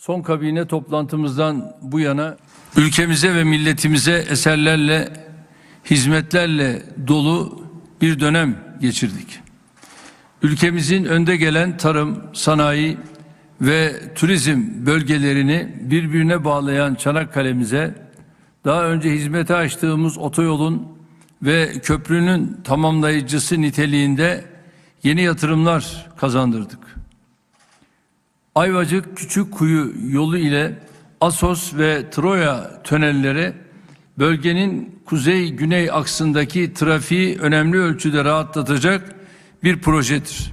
Son kabine toplantımızdan bu yana ülkemize ve milletimize eserlerle, hizmetlerle dolu bir dönem geçirdik. Ülkemizin önde gelen tarım, sanayi ve turizm bölgelerini birbirine bağlayan Çanakkale'mize daha önce hizmete açtığımız otoyolun ve köprünün tamamlayıcısı niteliğinde yeni yatırımlar kazandırdık. Ayvacık Küçükkuyu yolu ile Asos ve Troya tünelleri bölgenin kuzey-güney aksındaki trafiği önemli ölçüde rahatlatacak bir projedir.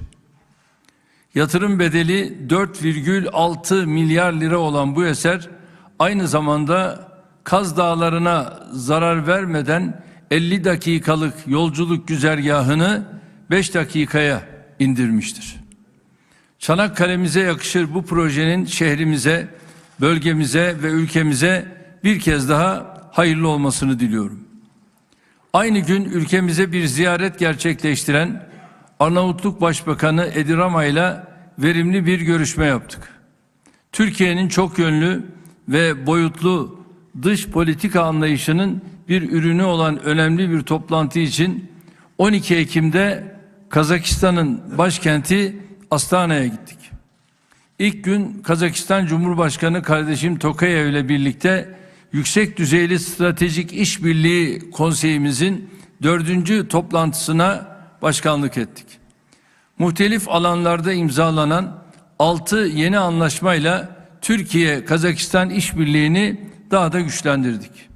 Yatırım bedeli 4,6 milyar lira olan bu eser aynı zamanda Kaz Dağları'na zarar vermeden 50 dakikalık yolculuk güzergahını 5 dakikaya indirmiştir. Çanakkale'mize yakışır bu projenin şehrimize, bölgemize ve ülkemize bir kez daha hayırlı olmasını diliyorum. Aynı gün ülkemize bir ziyaret gerçekleştiren Arnavutluk Başbakanı Edi Rama ile verimli bir görüşme yaptık. Türkiye'nin çok yönlü ve boyutlu dış politika anlayışının bir ürünü olan önemli bir toplantı için 12 Ekim'de Kazakistan'ın başkenti Astana'ya gittik. İlk gün Kazakistan Cumhurbaşkanı kardeşim Tokayev ile birlikte yüksek düzeyli stratejik işbirliği konseyimizin dördüncü toplantısına başkanlık ettik. Muhtelif alanlarda imzalanan altı yeni anlaşmayla Türkiye-Kazakistan işbirliğini daha da güçlendirdik.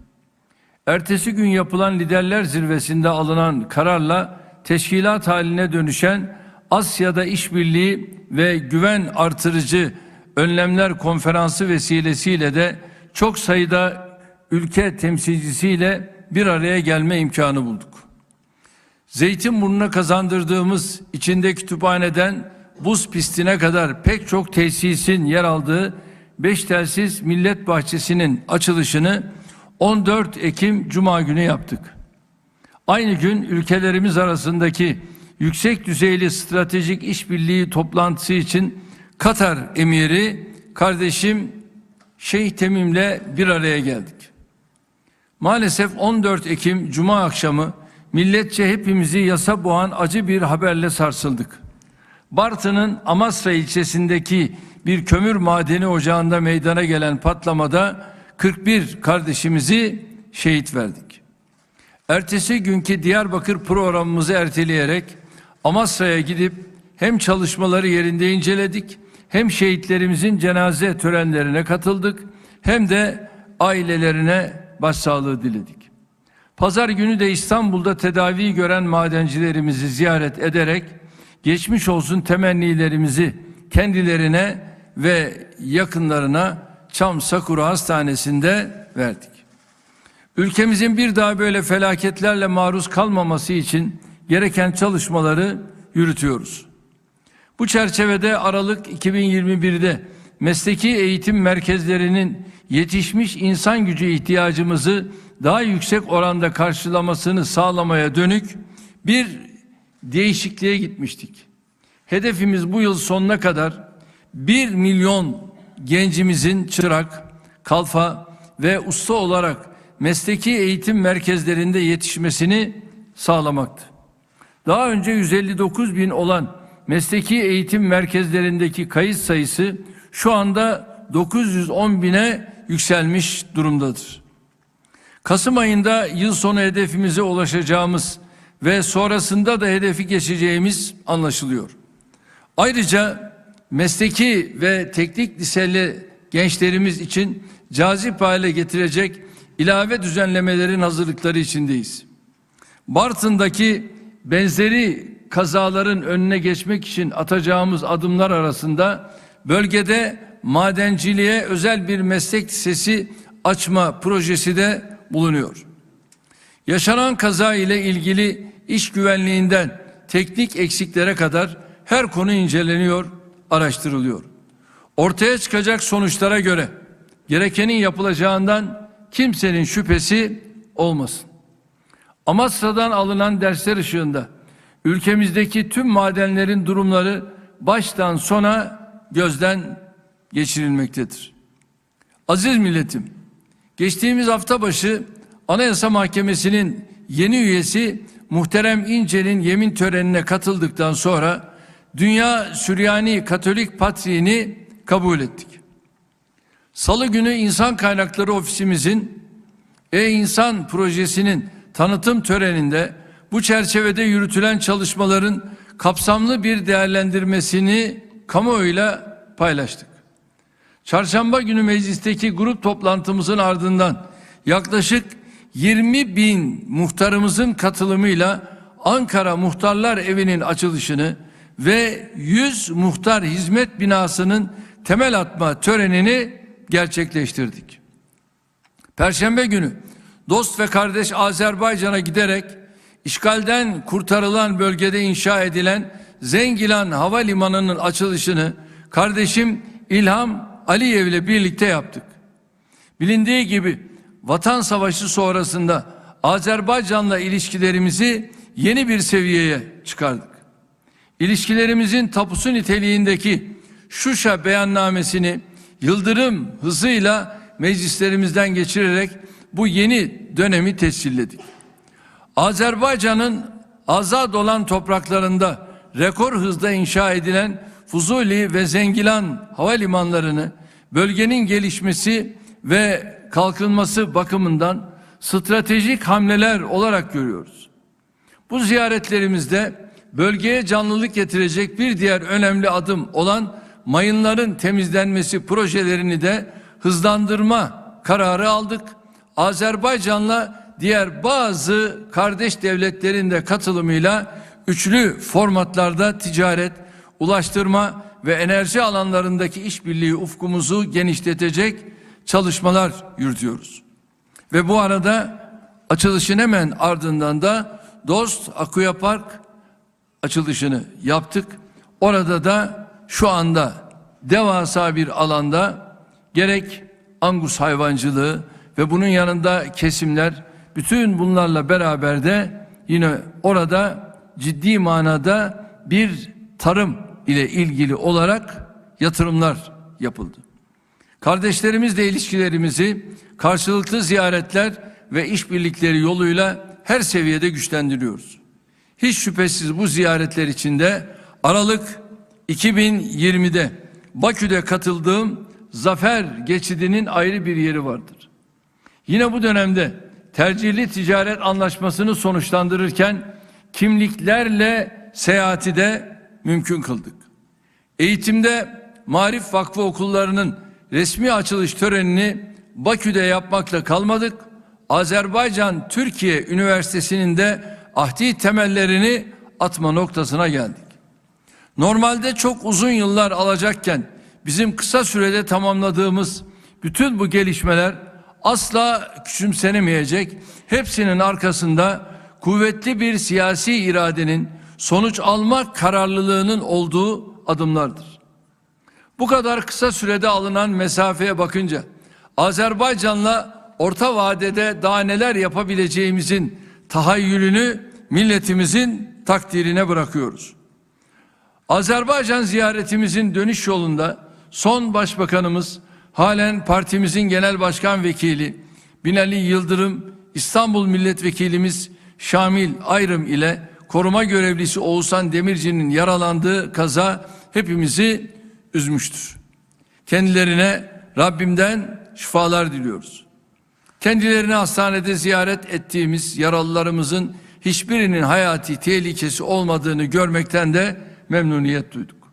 Ertesi gün yapılan liderler zirvesinde alınan kararla teşkilat haline dönüşen Asya'da işbirliği ve güven artırıcı önlemler konferansı vesilesiyle de çok sayıda ülke temsilcisiyle bir araya gelme imkanı bulduk. Zeytinburnu'na kazandırdığımız içinde kütüphaneden buz pistine kadar pek çok tesisin yer aldığı Beş Telsiz Millet Bahçesi'nin açılışını 14 Ekim Cuma günü yaptık. Aynı gün ülkelerimiz arasındaki yüksek düzeyli stratejik işbirliği toplantısı için Katar emiri kardeşim Şeyh Temim'le bir araya geldik. Maalesef 14 Ekim Cuma akşamı milletçe hepimizi yasa boğan acı bir haberle sarsıldık. Bartın'ın Amasra ilçesindeki bir kömür madeni ocağında meydana gelen patlamada 41 kardeşimizi şehit verdik. Ertesi günkü Diyarbakır programımızı erteleyerek Amasra'ya gidip hem çalışmaları yerinde inceledik hem şehitlerimizin cenaze törenlerine katıldık hem de ailelerine başsağlığı diledik. Pazar günü de İstanbul'da tedavi gören madencilerimizi ziyaret ederek geçmiş olsun temennilerimizi kendilerine ve yakınlarına Çam Sakura Hastanesi'nde verdik. Ülkemizin bir daha böyle felaketlerle maruz kalmaması için gereken çalışmaları yürütüyoruz. Bu çerçevede Aralık 2021'de mesleki eğitim merkezlerinin yetişmiş insan gücü ihtiyacımızı daha yüksek oranda karşılamasını sağlamaya dönük bir değişikliğe gitmiştik. Hedefimiz bu yıl sonuna kadar 1 milyon gencimizin çırak, kalfa ve usta olarak mesleki eğitim merkezlerinde yetişmesini sağlamaktı. Daha önce 159 bin olan mesleki eğitim merkezlerindeki kayıt sayısı şu anda 910 bine yükselmiş durumdadır. Kasım ayında yıl sonu hedefimize ulaşacağımız ve sonrasında da hedefi geçeceğimiz anlaşılıyor. Ayrıca mesleki ve teknik liseli gençlerimiz için cazip hale getirecek ilave düzenlemelerin hazırlıkları içindeyiz. Bartın'daki benzeri kazaların önüne geçmek için atacağımız adımlar arasında bölgede madenciliğe özel bir meslek lisesi açma projesi de bulunuyor. Yaşanan kaza ile ilgili iş güvenliğinden teknik eksiklere kadar her konu inceleniyor, araştırılıyor. Ortaya çıkacak sonuçlara göre gerekenin yapılacağından kimsenin şüphesi olmasın. Amasra'dan alınan dersler ışığında ülkemizdeki tüm madenlerin durumları baştan sona gözden geçirilmektedir. Aziz milletim, geçtiğimiz hafta başı Anayasa Mahkemesi'nin yeni üyesi Muhterem İnce'nin yemin törenine katıldıktan sonra Dünya Süryani Katolik Patriğini kabul ettik. Salı günü İnsan Kaynakları Ofisimizin E-İnsan projesinin tanıtım töreninde bu çerçevede yürütülen çalışmaların kapsamlı bir değerlendirmesini kamuoyuyla paylaştık. Çarşamba günü meclisteki grup toplantımızın ardından yaklaşık 20 bin muhtarımızın katılımıyla Ankara Muhtarlar Evi'nin açılışını ve 100 muhtar hizmet binasının temel atma törenini gerçekleştirdik. Perşembe günü dost ve kardeş Azerbaycan'a giderek işgalden kurtarılan bölgede inşa edilen Zengilan Havalimanı'nın açılışını kardeşim İlham Aliyev ile birlikte yaptık. Bilindiği gibi Vatan Savaşı sonrasında Azerbaycan'la ilişkilerimizi yeni bir seviyeye çıkardık. İlişkilerimizin tapusu niteliğindeki Şuşa beyannamesini yıldırım hızıyla meclislerimizden geçirerek bu yeni dönemi tescilledik. Azerbaycan'ın azad olan topraklarında rekor hızda inşa edilen Fuzuli ve Zengilan havalimanlarını bölgenin gelişmesi ve kalkınması bakımından stratejik hamleler olarak görüyoruz. Bu ziyaretlerimizde bölgeye canlılık getirecek bir diğer önemli adım olan mayınların temizlenmesi projelerini de hızlandırma kararı aldık. Azerbaycan'la diğer bazı kardeş devletlerin de katılımıyla üçlü formatlarda ticaret, ulaştırma ve enerji alanlarındaki işbirliği ufkumuzu genişletecek çalışmalar yürütüyoruz. Ve bu arada açılışın hemen ardından da Dost Akuya Park açılışını yaptık. Orada da şu anda devasa bir alanda gerek angus hayvancılığı ve bunun yanında kesimler bütün bunlarla beraber de yine orada ciddi manada bir tarım ile ilgili olarak yatırımlar yapıldı. Kardeşlerimizle ilişkilerimizi karşılıklı ziyaretler ve işbirlikleri yoluyla her seviyede güçlendiriyoruz. Hiç şüphesiz bu ziyaretler içinde Aralık 2020'de Bakü'de katıldığım Zafer Geçidi'nin ayrı bir yeri vardır. Yine bu dönemde tercihli ticaret anlaşmasını sonuçlandırırken kimliklerle seyahati de mümkün kıldık. Eğitimde Marif Vakfı okullarının resmi açılış törenini Bakü'de yapmakla kalmadık. Azerbaycan Türkiye Üniversitesi'nin de ahdi temellerini atma noktasına geldik. Normalde çok uzun yıllar alacakken bizim kısa sürede tamamladığımız bütün bu gelişmeler asla küçümsenemeyecek. Hepsinin arkasında kuvvetli bir siyasi iradenin sonuç alma kararlılığının olduğu adımlardır. Bu kadar kısa sürede alınan mesafeye bakınca Azerbaycan'la orta vadede daha neler yapabileceğimizin tahayyülünü milletimizin takdirine bırakıyoruz. Azerbaycan ziyaretimizin dönüş yolunda son başbakanımız halen partimizin genel başkan vekili Binali Yıldırım, İstanbul milletvekilimiz Şamil Ayrım ile koruma görevlisi Oğuzhan Demirci'nin yaralandığı kaza hepimizi üzmüştür. Kendilerine Rabbimden şifalar diliyoruz. Kendilerini hastanede ziyaret ettiğimiz yaralılarımızın hiçbirinin hayati tehlikesi olmadığını görmekten de memnuniyet duyduk.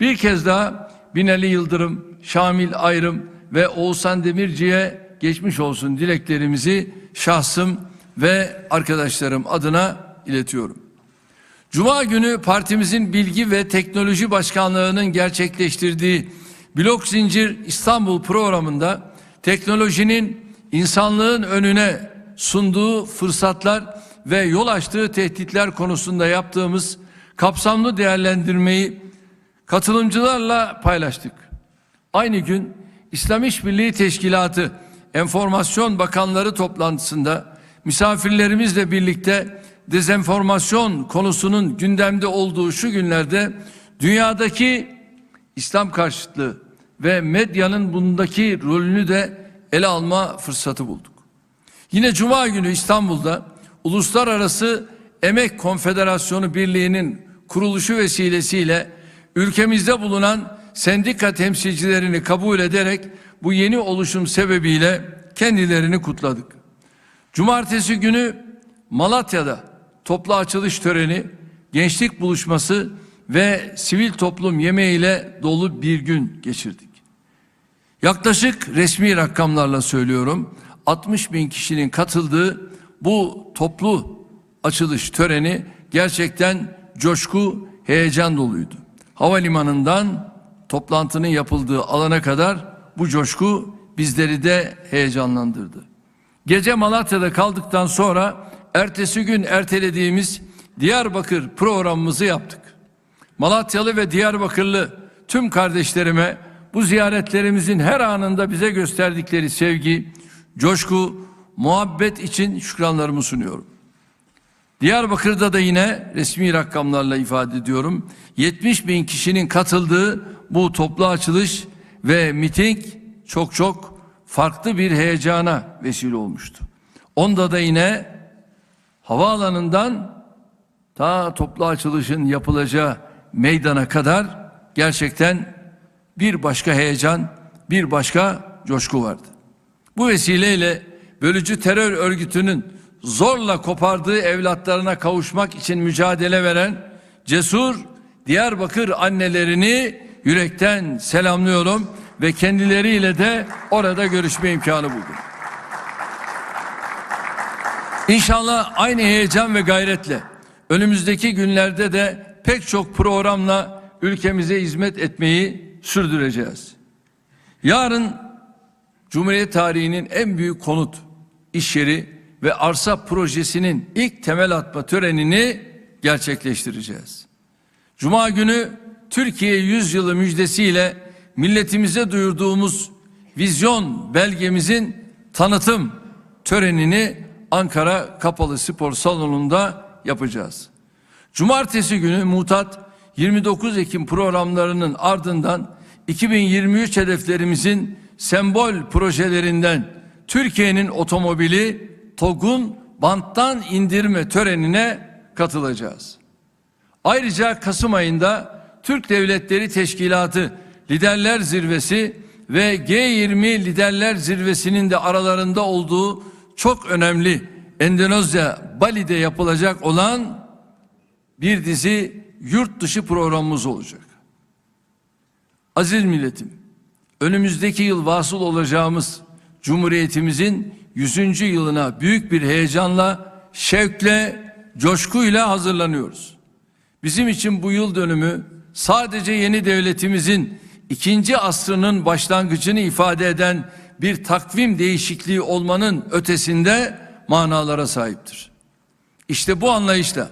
Bir kez daha Binali Yıldırım, Şamil Ayrım ve Oğuzhan Demirci'ye geçmiş olsun dileklerimizi şahsım ve arkadaşlarım adına iletiyorum. Cuma günü partimizin Bilgi ve Teknoloji Başkanlığı'nın gerçekleştirdiği Blok Zincir İstanbul programında teknolojinin insanlığın önüne sunduğu fırsatlar ve yol açtığı tehditler konusunda yaptığımız kapsamlı değerlendirmeyi katılımcılarla paylaştık. Aynı gün İslam İşbirliği Teşkilatı Enformasyon Bakanları toplantısında misafirlerimizle birlikte dezenformasyon konusunun gündemde olduğu şu günlerde dünyadaki İslam karşıtlığı ve medyanın bundaki rolünü de ele alma fırsatı bulduk. Yine Cuma günü İstanbul'da Uluslararası Emek Konfederasyonu Birliği'nin kuruluşu vesilesiyle ülkemizde bulunan sendika temsilcilerini kabul ederek bu yeni oluşum sebebiyle kendilerini kutladık. Cumartesi günü Malatya'da toplu açılış töreni, gençlik buluşması ve sivil toplum yemeğiyle dolu bir gün geçirdik. Yaklaşık resmi rakamlarla söylüyorum 60 bin kişinin katıldığı bu toplu açılış töreni gerçekten coşku, heyecan doluydu. Havalimanından toplantının yapıldığı alana kadar bu coşku bizleri de heyecanlandırdı. Gece Malatya'da kaldıktan sonra ertesi gün ertelediğimiz Diyarbakır programımızı yaptık. Malatyalı ve Diyarbakırlı tüm kardeşlerime bu ziyaretlerimizin her anında bize gösterdikleri sevgi, coşku, muhabbet için şükranlarımı sunuyorum. Diyarbakır'da da yine resmi rakamlarla ifade ediyorum. 70 bin kişinin katıldığı bu toplu açılış ve miting çok çok farklı bir heyecana vesile olmuştu. Onda da yine havaalanından ta toplu açılışın yapılacağı meydana kadar gerçekten bir başka heyecan, bir başka coşku vardı. Bu vesileyle bölücü terör örgütünün zorla kopardığı evlatlarına kavuşmak için mücadele veren cesur Diyarbakır annelerini yürekten selamlıyorum ve kendileriyle de orada görüşme imkanı buldum. İnşallah aynı heyecan ve gayretle önümüzdeki günlerde de pek çok programla ülkemize hizmet etmeyi sürdüreceğiz. Yarın Cumhuriyet tarihinin en büyük konut, iş yeri ve arsa projesinin ilk temel atma törenini gerçekleştireceğiz. Cuma günü Türkiye yüzyılı müjdesiyle milletimize duyurduğumuz vizyon belgemizin tanıtım törenini Ankara Kapalı Spor Salonu'nda yapacağız. Cumartesi günü mutat 29 Ekim programlarının ardından 2023 hedeflerimizin sembol projelerinden Türkiye'nin otomobili TOG'un banttan indirme törenine katılacağız. Ayrıca Kasım ayında Türk Devletleri Teşkilatı Liderler Zirvesi ve G20 Liderler Zirvesi'nin de aralarında olduğu çok önemli Endonezya Bali'de yapılacak olan bir dizi yurt dışı programımız olacak. Aziz milletim, önümüzdeki yıl vasıl olacağımız Cumhuriyetimizin 100. yılına büyük bir heyecanla, şevkle, coşkuyla hazırlanıyoruz. Bizim için bu yıl dönümü sadece yeni devletimizin ikinci asrının başlangıcını ifade eden bir takvim değişikliği olmanın ötesinde manalara sahiptir. İşte bu anlayışla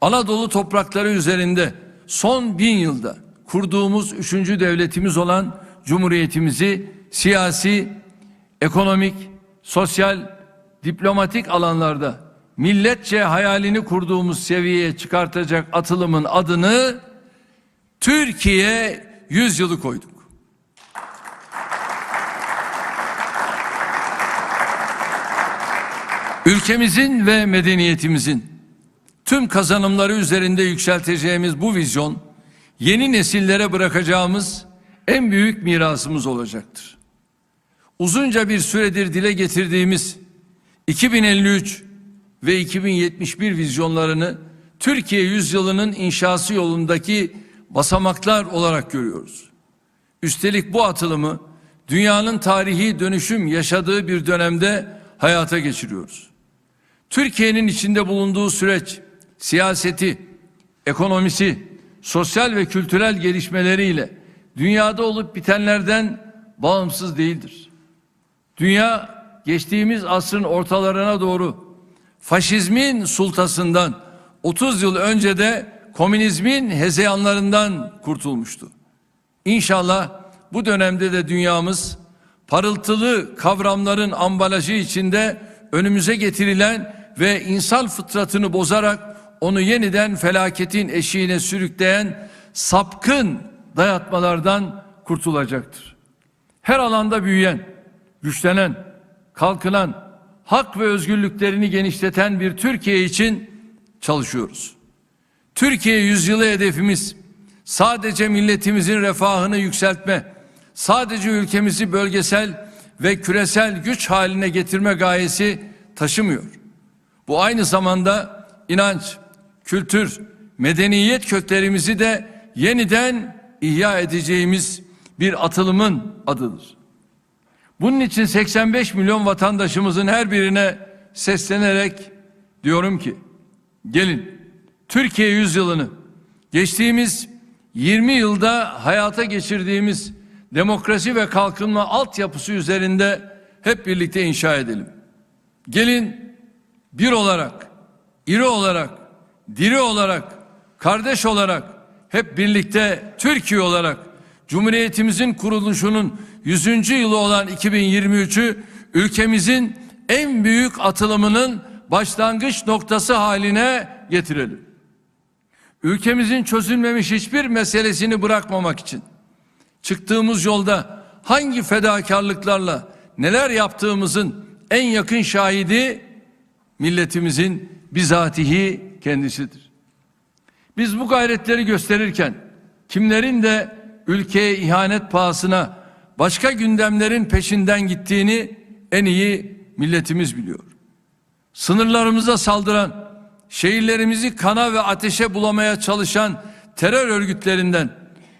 Anadolu toprakları üzerinde son bin yılda kurduğumuz üçüncü devletimiz olan Cumhuriyetimizi siyasi, ekonomik, sosyal, diplomatik alanlarda milletçe hayalini kurduğumuz seviyeye çıkartacak atılımın adını Türkiye yüzyılı koyduk. Ülkemizin ve medeniyetimizin tüm kazanımları üzerinde yükselteceğimiz bu vizyon yeni nesillere bırakacağımız en büyük mirasımız olacaktır. Uzunca bir süredir dile getirdiğimiz 2053 ve 2071 vizyonlarını Türkiye yüzyılının inşası yolundaki basamaklar olarak görüyoruz. Üstelik bu atılımı dünyanın tarihi dönüşüm yaşadığı bir dönemde hayata geçiriyoruz. Türkiye'nin içinde bulunduğu süreç siyaseti, ekonomisi, sosyal ve kültürel gelişmeleriyle dünyada olup bitenlerden bağımsız değildir. Dünya geçtiğimiz asrın ortalarına doğru faşizmin sultasından 30 yıl önce de komünizmin hezeyanlarından kurtulmuştu. İnşallah bu dönemde de dünyamız parıltılı kavramların ambalajı içinde önümüze getirilen ve insan fıtratını bozarak onu yeniden felaketin eşiğine sürükleyen sapkın dayatmalardan kurtulacaktır. her alanda büyüyen, güçlenen, kalkınan, hak ve özgürlüklerini genişleten bir Türkiye için çalışıyoruz. Türkiye yüzyılı hedefimiz sadece milletimizin refahını yükseltme, sadece ülkemizi bölgesel ve küresel güç haline getirme gayesi taşımıyor. Bu aynı zamanda inanç, kültür, medeniyet köklerimizi de yeniden ihya edeceğimiz bir atılımın adıdır. Bunun için 85 milyon vatandaşımızın her birine seslenerek diyorum ki gelin Türkiye yüzyılını geçtiğimiz 20 yılda hayata geçirdiğimiz demokrasi ve kalkınma altyapısı üzerinde hep birlikte inşa edelim. Gelin bir olarak, iri olarak, diri olarak, kardeş olarak hep birlikte Türkiye olarak Cumhuriyetimizin kuruluşunun 100. yılı olan 2023'ü ülkemizin en büyük atılımının başlangıç noktası haline getirelim. Ülkemizin çözülmemiş hiçbir meselesini bırakmamak için çıktığımız yolda hangi fedakarlıklarla neler yaptığımızın en yakın şahidi milletimizin bizatihi kendisidir. Biz bu gayretleri gösterirken kimlerin de ülkeye ihanet pahasına başka gündemlerin peşinden gittiğini en iyi milletimiz biliyor. Sınırlarımıza saldıran, şehirlerimizi kana ve ateşe bulamaya çalışan terör örgütlerinden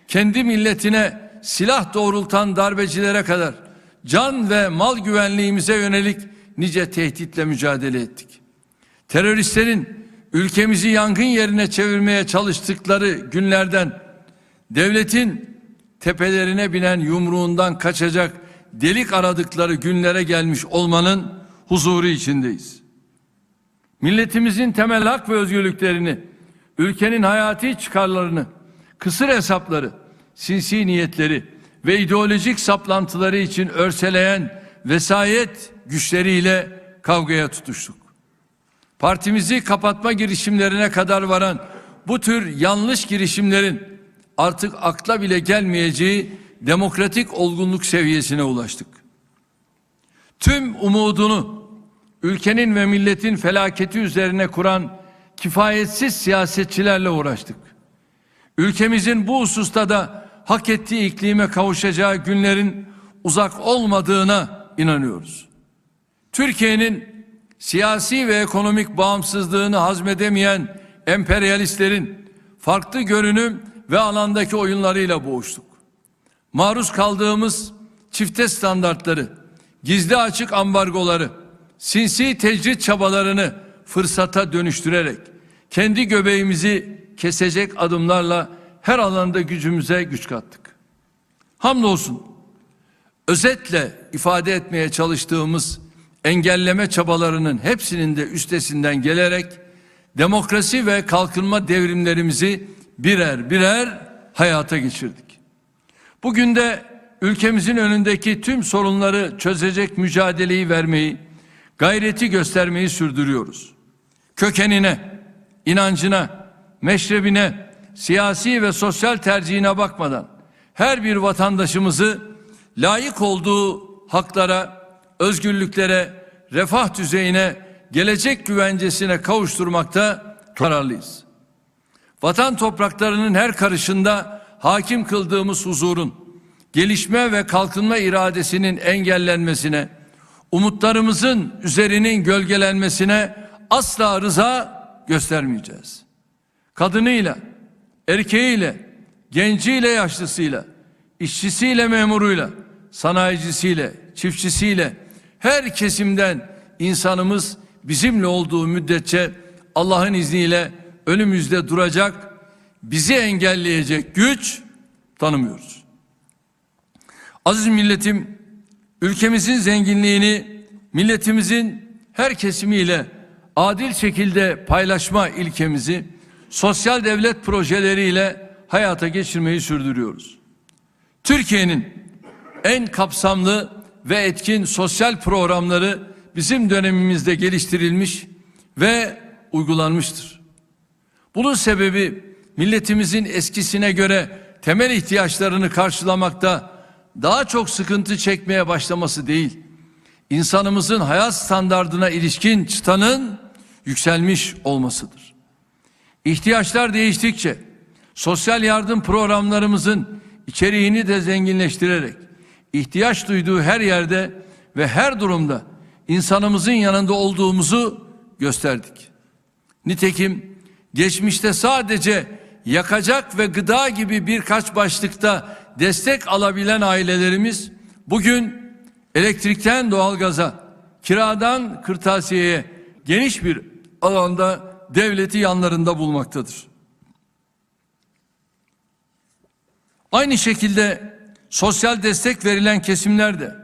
kendi milletine silah doğrultan darbecilere kadar can ve mal güvenliğimize yönelik nice tehditle mücadele ettik. Teröristlerin ülkemizi yangın yerine çevirmeye çalıştıkları günlerden devletin tepelerine binen yumruğundan kaçacak delik aradıkları günlere gelmiş olmanın huzuru içindeyiz. Milletimizin temel hak ve özgürlüklerini, ülkenin hayati çıkarlarını, kısır hesapları, sinsi niyetleri ve ideolojik saplantıları için örseleyen vesayet güçleriyle kavgaya tutuştuk. Partimizi kapatma girişimlerine kadar varan bu tür yanlış girişimlerin artık akla bile gelmeyeceği demokratik olgunluk seviyesine ulaştık. Tüm umudunu ülkenin ve milletin felaketi üzerine kuran kifayetsiz siyasetçilerle uğraştık. Ülkemizin bu hususta da hak ettiği iklime kavuşacağı günlerin uzak olmadığına inanıyoruz. Türkiye'nin siyasi ve ekonomik bağımsızlığını hazmedemeyen emperyalistlerin farklı görünüm ve alandaki oyunlarıyla boğuştuk. Maruz kaldığımız çifte standartları, gizli açık ambargoları, sinsi tecrit çabalarını fırsata dönüştürerek kendi göbeğimizi kesecek adımlarla her alanda gücümüze güç kattık. Hamdolsun özetle ifade etmeye çalıştığımız engelleme çabalarının hepsinin de üstesinden gelerek demokrasi ve kalkınma devrimlerimizi birer birer hayata geçirdik. Bugün de ülkemizin önündeki tüm sorunları çözecek mücadeleyi vermeyi, gayreti göstermeyi sürdürüyoruz. Kökenine, inancına, meşrebine, siyasi ve sosyal tercihine bakmadan her bir vatandaşımızı layık olduğu haklara, özgürlüklere, refah düzeyine, gelecek güvencesine kavuşturmakta kararlıyız. Vatan topraklarının her karışında hakim kıldığımız huzurun, gelişme ve kalkınma iradesinin engellenmesine, umutlarımızın üzerinin gölgelenmesine asla rıza göstermeyeceğiz. Kadınıyla, erkeğiyle, genciyle, yaşlısıyla, işçisiyle, memuruyla, sanayicisiyle, çiftçisiyle, her kesimden insanımız bizimle olduğu müddetçe Allah'ın izniyle önümüzde duracak, bizi engelleyecek güç tanımıyoruz. Aziz milletim, ülkemizin zenginliğini milletimizin her kesimiyle adil şekilde paylaşma ilkemizi sosyal devlet projeleriyle hayata geçirmeyi sürdürüyoruz. Türkiye'nin en kapsamlı ve etkin sosyal programları bizim dönemimizde geliştirilmiş ve uygulanmıştır. Bunun sebebi milletimizin eskisine göre temel ihtiyaçlarını karşılamakta daha çok sıkıntı çekmeye başlaması değil, insanımızın hayat standardına ilişkin çıtanın yükselmiş olmasıdır. İhtiyaçlar değiştikçe sosyal yardım programlarımızın içeriğini de zenginleştirerek ihtiyaç duyduğu her yerde ve her durumda insanımızın yanında olduğumuzu gösterdik. Nitekim geçmişte sadece yakacak ve gıda gibi birkaç başlıkta destek alabilen ailelerimiz bugün elektrikten doğalgaza, kiradan kırtasiyeye geniş bir alanda devleti yanlarında bulmaktadır. Aynı şekilde sosyal destek verilen kesimler de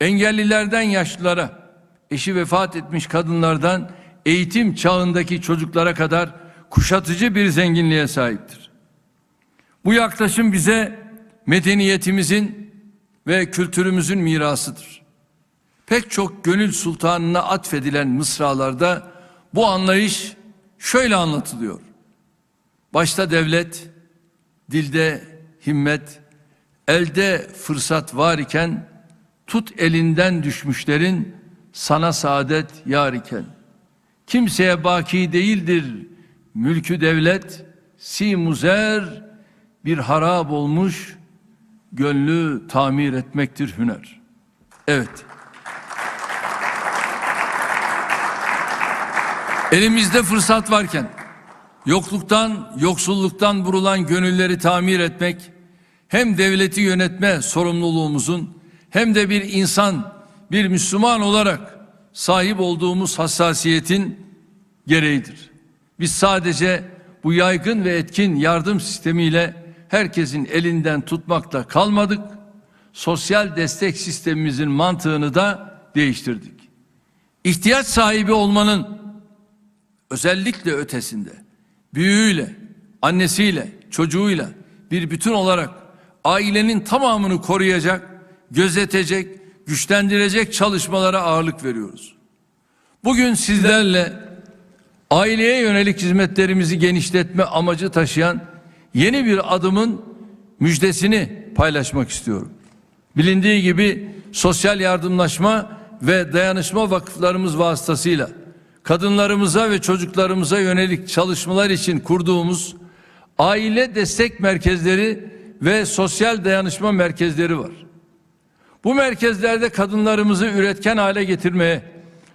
engellilerden yaşlılara, eşi vefat etmiş kadınlardan eğitim çağındaki çocuklara kadar kuşatıcı bir zenginliğe sahiptir. Bu yaklaşım bize medeniyetimizin ve kültürümüzün mirasıdır. Pek çok gönül sultanına atfedilen mısralarda bu anlayış şöyle anlatılıyor. Başta devlet, dilde himmet, elde fırsat var iken tut elinden düşmüşlerin sana saadet yar iken. Kimseye baki değildir mülkü devlet, si muzer bir harap olmuş gönlü tamir etmektir hüner. Evet. Elimizde fırsat varken yokluktan, yoksulluktan vurulan gönülleri tamir etmek hem devleti yönetme sorumluluğumuzun hem de bir insan, bir Müslüman olarak sahip olduğumuz hassasiyetin gereğidir. Biz sadece bu yaygın ve etkin yardım sistemiyle herkesin elinden tutmakta kalmadık. Sosyal destek sistemimizin mantığını da değiştirdik. İhtiyaç sahibi olmanın özellikle ötesinde büyüğüyle, annesiyle, çocuğuyla bir bütün olarak ailenin tamamını koruyacak, gözetecek, güçlendirecek çalışmalara ağırlık veriyoruz. Bugün sizlerle aileye yönelik hizmetlerimizi genişletme amacı taşıyan yeni bir adımın müjdesini paylaşmak istiyorum. Bilindiği gibi sosyal yardımlaşma ve dayanışma vakıflarımız vasıtasıyla kadınlarımıza ve çocuklarımıza yönelik çalışmalar için kurduğumuz aile destek merkezleri ve sosyal dayanışma merkezleri var. Bu merkezlerde kadınlarımızı üretken hale getirmeye,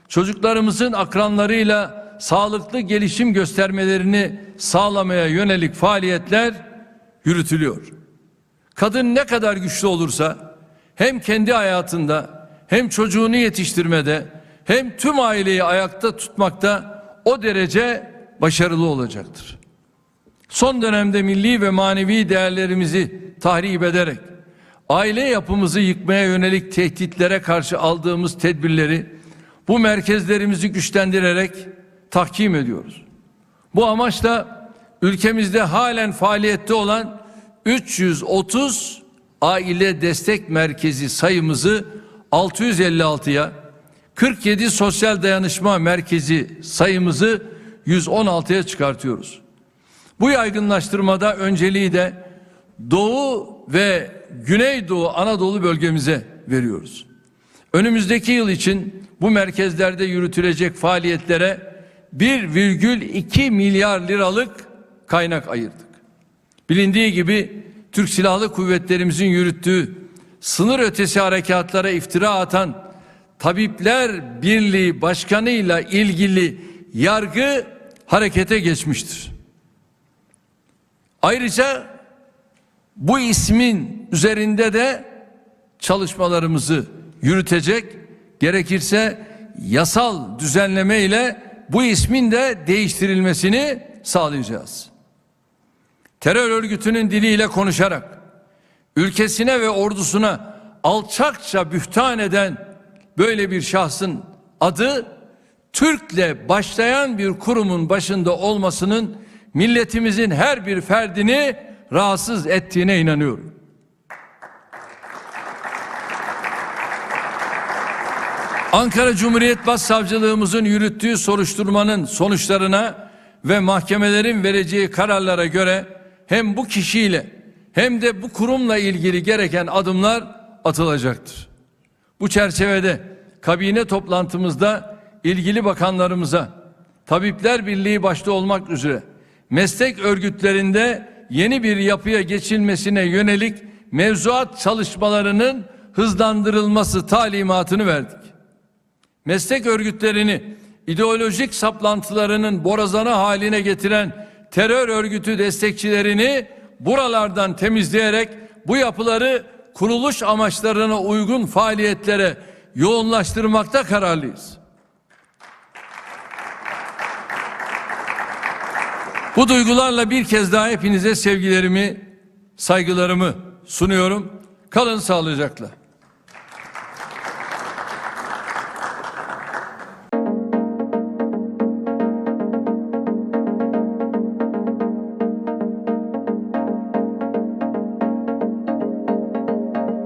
çocuklarımızın akranlarıyla sağlıklı gelişim göstermelerini sağlamaya yönelik faaliyetler yürütülüyor. Kadın ne kadar güçlü olursa hem kendi hayatında hem çocuğunu yetiştirmede hem tüm aileyi ayakta tutmakta o derece başarılı olacaktır. Son dönemde milli ve manevi değerlerimizi tahrip ederek aile yapımızı yıkmaya yönelik tehditlere karşı aldığımız tedbirleri bu merkezlerimizi güçlendirerek tahkim ediyoruz. Bu amaçla ülkemizde halen faaliyette olan 330 aile destek merkezi sayımızı 656'ya 47 sosyal dayanışma merkezi sayımızı 116'ya çıkartıyoruz. Bu yaygınlaştırmada önceliği de Doğu ve Güneydoğu Anadolu bölgemize veriyoruz. Önümüzdeki yıl için bu merkezlerde yürütülecek faaliyetlere 1,2 milyar liralık kaynak ayırdık. Bilindiği gibi Türk Silahlı Kuvvetlerimizin yürüttüğü sınır ötesi harekatlara iftira atan Tabipler Birliği Başkanı'yla ilgili yargı harekete geçmiştir. Ayrıca bu ismin üzerinde de çalışmalarımızı yürütecek, gerekirse yasal düzenleme ile bu ismin de değiştirilmesini sağlayacağız. Terör örgütünün diliyle konuşarak ülkesine ve ordusuna alçakça bühtan eden böyle bir şahsın adı Türk'le başlayan bir kurumun başında olmasının milletimizin her bir ferdini rahatsız ettiğine inanıyorum. Ankara Cumhuriyet Başsavcılığımızın yürüttüğü soruşturmanın sonuçlarına ve mahkemelerin vereceği kararlara göre hem bu kişiyle hem de bu kurumla ilgili gereken adımlar atılacaktır. Bu çerçevede kabine toplantımızda ilgili bakanlarımıza, Tabipler Birliği başta olmak üzere meslek örgütlerinde yeni bir yapıya geçilmesine yönelik mevzuat çalışmalarının hızlandırılması talimatını verdik. Meslek örgütlerini ideolojik saplantılarının borazanı haline getiren terör örgütü destekçilerini buralardan temizleyerek bu yapıları kuruluş amaçlarına uygun faaliyetlere yoğunlaştırmakta kararlıyız. Bu duygularla bir kez daha hepinize sevgilerimi, saygılarımı sunuyorum. Kalın sağlıcakla.